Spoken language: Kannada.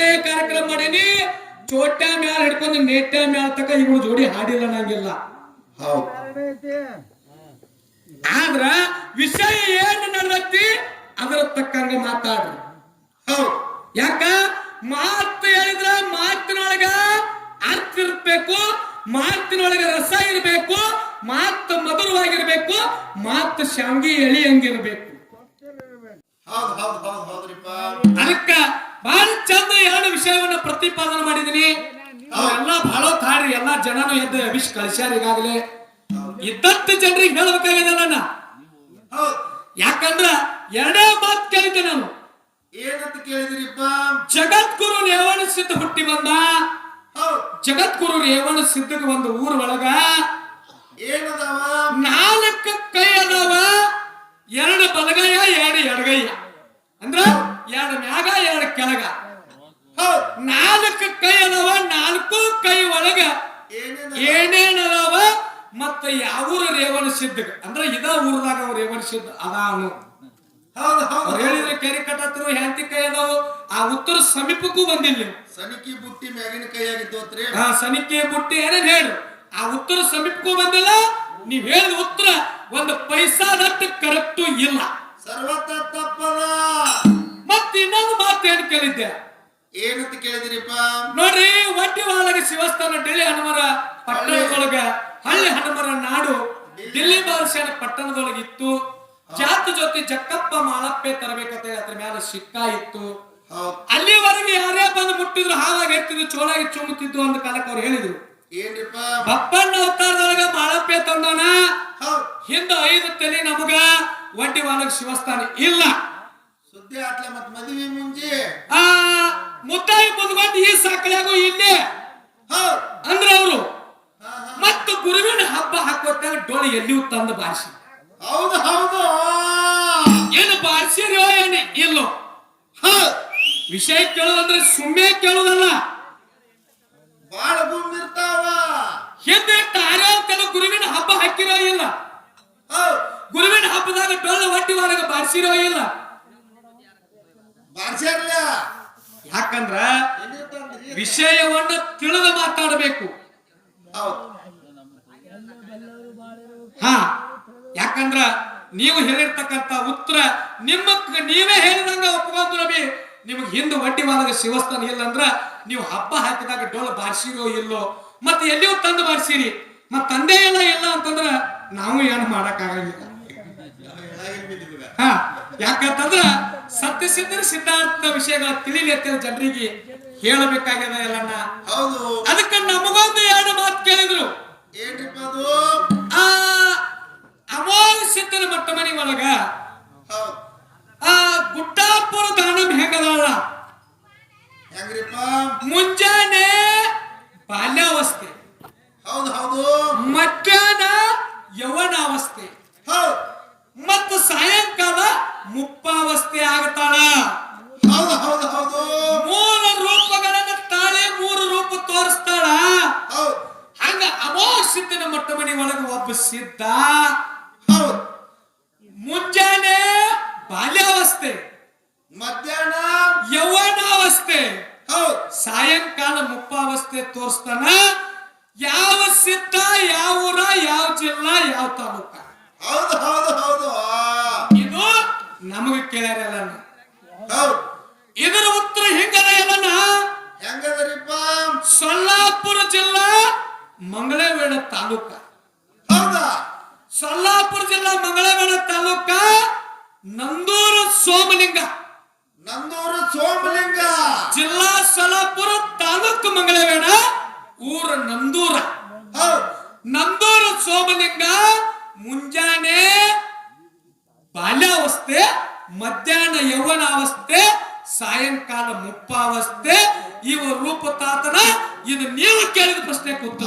ಎರಡೇ ಕಾರ್ಯಕ್ರಮ ಮಾಡೀನಿ. ಚೋಟ್ಯ ಮ್ಯಾಲ ಹಿಡ್ಕೊಂಡು ನೇಟ್ಯ ಮ್ಯಾಲ ತಕ ಇವಳು ಜೋಡಿ ಹಾಡಿಲ್ಲ ನಂಗಿಲ್ಲ. ಹೌದು. ಆದ್ರ ವಿಷಯ ಏನು ನಡೆದತ್ತಿ ಅದರ ತಕ್ಕಂಗ ಮಾತಾಡ್ರಿ. ಹೌದು. ಯಾಕ? ಮಾತು ಹೇಳಿದ್ರ ಮಾತಿನೊಳಗ ಅರ್ಥ ಇರ್ಬೇಕು ಮಾತಿನೊಳಗ ರಸ ಇರಬೇಕು ಮಾತು ಮಧುರವಾಗಿರ್ಬೇಕು ಮಾತು ಶಾಂಗಿ ಹೌದು ಹೌದ್ರಿಪ್ಪ. ಅದಕ್ಕ ಬಹಳ ಚಂದ ಎರಡು ವಿಷಯವನ್ನ ಪ್ರತಿಪಾದನೆ ಮಾಡಿದೀನಿ ಎಲ್ಲ ಬಹಳ ತಾರಿ ಎಲ್ಲಾ ಜನನು ಎದ್ದು ಅಭಿಷ್ ಕಳಿಸ್ಯಾರ ಈಗಾಗಲೇ. ಇದ್ದತ್ತು ಜನರಿಗೆ ಹೇಳ್ಬೇಕಾಗಿದೆ ನನ್ನ. ಯಾಕಂದ್ರ ಎರಡೇ ಮಾತು ಕೇಳಿದ್ದೆ ನಾನು. ಏನಂತ ಕೇಳಿದ್ರಿಪ್ಪ ಜಗದ್ಗುರು ರೇವಣ ಸಿದ್ಧ ಹುಟ್ಟಿ ಬಂದ. ಜಗದ್ಗುರು ರೇವಣ ಸಿದ್ಧಗೆ ಒಂದು ಊರ ಒಳಗ ಏನದವ? ನಾಲ್ಕು ಕೈ ಅದಾವ. ಎರಡು ಬಲಗೈಯ ಎರಡು ಎಡಗೈಯ ಅಂದ್ರ ಕೆಳಗ. ಹೌದು ನಾಲ್ಕು ಕೈ ಅದಾವ ನಾಲ್ಕು ಕೈ ಒಳಗ ಏನೇನ ಏನೇನ್ ಅದಾವ ಮತ್ತ ಯಾವೂರ ರೇವಣ ಸಿದ್ಧ ಅಂದ್ರ ಇದ ಊರದಾಗ ರೇವಣ ಸಿದ್ಧ ಅದಾನು ಹೌದು ಹೇಳಿದ್ರೆ ಕೆರೆ ಕಟ್ಟತ್ರು ಹೆಂಡತಿ ಕೈ ಅದಾವು. ಆ ಉತ್ತರ ಸಮೀಪಕ್ಕೂ ಬಂದಿಲ್ಲ. ಸನಿಕೆ ಬುಟ್ಟಿ ಮ್ಯಾಗಿನ ಕೈಯಾಗಿದ್ದೋತ್ರಿ ಆ ಸನಿಕೆ ಬುಟ್ಟಿ ಏನೇನ್ ಹೇಳು? ಆ ಉತ್ತರ ಸಮೀಪಕ್ಕೂ ಬಂದಿಲ್ಲ. ನೀವ್ ಹೇಳಿದ ಉತ್ತರ ಶಿವಸ್ಥಾನ ಡೆಲ್ಲಿ ಹನುಮರ ಪಟ್ಟಣದೊಳಗ ಹಳ್ಳಿ ಹನುಮರ ನಾಡು ಡೆಲ್ಲಿ ಬಾದಶಾನ ಪಟ್ಟಣದೊಳಗಿತ್ತು. ಇತ್ತು ಜಾತ ಜೊತೆ ಜಕ್ಕಪ್ಪ ಮಾಳಪ್ಪೆ ತರಬೇಕಂತ ಅದ್ರ ಮೇಲೆ ಸಿಕ್ಕಾ ಇತ್ತು. ಅಲ್ಲಿವರೆಗೆ ಯಾರೇ ಬಂದು ಮುಟ್ಟಿದ್ರು ಹಾವಾಗಿ ಎತ್ತಿದ್ರು ಚೋಳಾಗಿ ಚುಮ್ಮುತ್ತಿದ್ದು ಅಂತ ಕಾಲಕ್ಕೆ ಅವ್ರು ಹೇಳಿದ್ರು. ಬಪ್ಪಣ್ಣ ಅವತಾರದೊಳಗ ಮಾಳಪ್ಪೆ ತಂದಾನ ಹೌದು. ಹಿಂದ ಐದು ತಲೆ ನಮಗ ಒಡ್ಡಿ ಶಿವಸ್ಥಾನ ಇಲ್ಲ. ಸುದ್ದಿ ಆಟ್ಲ ಮತ್ ಮದುವೆ ಮುಂಜಿ. ಆ ಮುದ್ದಾಯಿ ಮುದ್ಕೊಂಡು ಈ ಸಾಕಳಿಯಾಗು ಇಲ್ಲೇ ಹೌದು ಅಂದ್ರ ಅವರು ಹಾ, ಹಾ. ಮತ್ತು ಗುರುವಿನ ಹಬ್ಬ ಹಾಕೋತಾಗ ಡೋಳಿ ಎಲ್ಲಿಯೂ ತಂದು ಬಾರಿಸಿ ಹೌದು ಹೌದು. ಏನು ಬಾರಿಸಿರೋ ಏನು ಇಲ್ಲೋ? ಹ ವಿಷಯ ಕೇಳೋದಂದ್ರೆ ಸುಮ್ಮನೆ ಕೇಳೋದಲ್ಲ. ಬಾಳ ಗುಂಬಿರ್ತಾವ ಹಿಂದೆ ತಾರ ಗುರುವಿನ ಹಬ್ಬ ಹಾಕಿರೋ ಇಲ್ಲ. ಗುರುವಿನ ಹಬ್ಬದಾಗ ಬೆಳ್ಳ ಹೊಟ್ಟಿ ಹೊರಗೆ ಬಾರಿಸಿರೋ ಇಲ್ಲ. ಬಾರಿಸಿರಲ್ಲ. ಯಾಕಂದ್ರ ವಿಷಯವನ್ನು ವಿಷಯವನ್ನ ತಿಳಿದು ಮಾತಾಡಬೇಕು. ಹೌದು. ಹಾ ಯಾಕಂದ್ರ ನೀವು ಹೇಳಿರ್ತಕ್ಕಂಥ ಉತ್ತರ ನಿಮ್ಮ ನೀವೇ ಹೇಳಿದಂಗ ಒಪ್ಕೊಂಡು ನಬಿ ನಿಮಗೆ ಹಿಂದೆ ಒಟ್ಟಿ ಮಾಡಿದ ಶಿವಸ್ಥಾನ ಇಲ್ಲ ಅಂದ್ರ ನೀವು ಹಬ್ಬ ಹಾಕಿದಾಗ ಡೋಲ ಬಾರಿಸಿರೋ ಇಲ್ಲೋ? ಮತ್ತೆ ಎಲ್ಲಿಯೂ ತಂದು ಬಾರಿಸಿರಿ. ಮತ್ ತಂದೆ ಇಲ್ಲ ಇಲ್ಲ ಅಂತಂದ್ರ ನಾವು ಏನು ಮಾಡಕ್ ಆಗಂಗಿಲ್ಲ ಹಾ ಯಾಕಂತಂದ್ರ ಸತ್ಯ ಸಿದ್ಧರ ಸಿದ್ಧಾಂತ ವಿಷಯಗಳ ತಿಳಿಲಿ ಅಂತ ಜನರಿಗೆ ಹೇಳಬೇಕಾಗ್ಯದ ಎಲ್ಲನ್ನ? ಹೌದು. ಅದಕ್ಕೆ ನಮಗೊಂದು ಎರಡು ಮಾತು ಕೇಳಿದ್ರು. ಸಿದ್ಧನ ಮಟ್ಟ ಮನಿ ಒಳಗ? ಆ ಗುಡ್ಡಾಪುರ ದಾನಮ್ ಹೆಂಗದಾಳ? ಹೆಂಗ್ರಿಪ್ಪ? ಮುಂಜಾನೆ ಬಾಲ್ಯಾವಸ್ಥೆ. ಹೌದು ಹೌದು. ಮಧ್ಯಾಹ್ನ ಯವನಾವಸ್ಥೆ. ಮತ್ತು ಸಾಯಂಕಾಲ ಮುಪ್ಪಾವಸ್ಥೆ ಆಗ್ತಾಳ. ಹೌದು ಹೌದು ಹೌದು. ಮೂರು ರೂಪಗಳನ್ನ ತಾಳೆ ಮೂರು ರೂಪ ತೋರಿಸ್ತಾಳ. ಹಂಗ ಅಮೋಘ ಸಿದ್ಧನ ಮಟ್ಟ ಮನೆ ಒಳಗೆ ಒಬ್ಬ ಸಿದ್ಧ ಹೌದು ಮುಂಜಾನೆ ಬಾಲ್ಯಾವಸ್ಥೆ ಮಧ್ಯಾಹ್ನ ಯೌವನಾವಸ್ಥೆ ಹೌದು ಸಾಯಂಕಾಲ ಮುಪ್ಪಾವಸ್ಥೆ ತೋರಿಸ್ತಾನ. ಯಾವ ಸಿದ್ಧ ಯಾವ ಊರ ಯಾವ ಜಿಲ್ಲಾ ಯಾವ ತಾಲೂಕ? ಹೌದು ಹೌದು ಹೌದು. ಇದು ನಮಗೆ ಕೇಳ್ಯಾರಲ್ಲ ಹೌದು. ಇದರ ಉತ್ತರ ಹೆಂಗದ ಎಲ್ಲನ? ಹೆಂಗದರಿಪ್ಪ? ಸೊಲ್ಲಾಪುರ ಜಿಲ್ಲಾ ಮಂಗಳವೇಣ ತಾಲೂಕ. ಹೌದಾ? ಸೊಲ್ಲಾಪುರ ಜಿಲ್ಲಾ ಮಂಗಳವೇಣ ತಾಲೂಕ ನಂದೂರು ಸೋಮಲಿಂಗ. ನಂದೂರು ಸೋಮಲಿಂಗ ಜಿಲ್ಲಾ ಸಲಾಪುರ ತಾಲೂಕು ಮಂಗಳವೇಣ ಊರ ನಂದೂರ. ನಂದೂರ ನಂದೂರು ಸೋಮಲಿಂಗ ಮುಂಜಾನೆ ಬಾಲ್ಯಾವಸ್ಥೆ ಮಧ್ಯಾಹ್ನ ಯೌವನಾವಸ್ಥೆ ಸಾಯಂಕಾಲ ಮುಪ್ಪಾವಸ್ಥೆ ಇವ ರೂಪ ತಾತನ ಇದು ನೀವು ಕೇಳಿದ ಪ್ರಶ್ನೆ ಕೂತ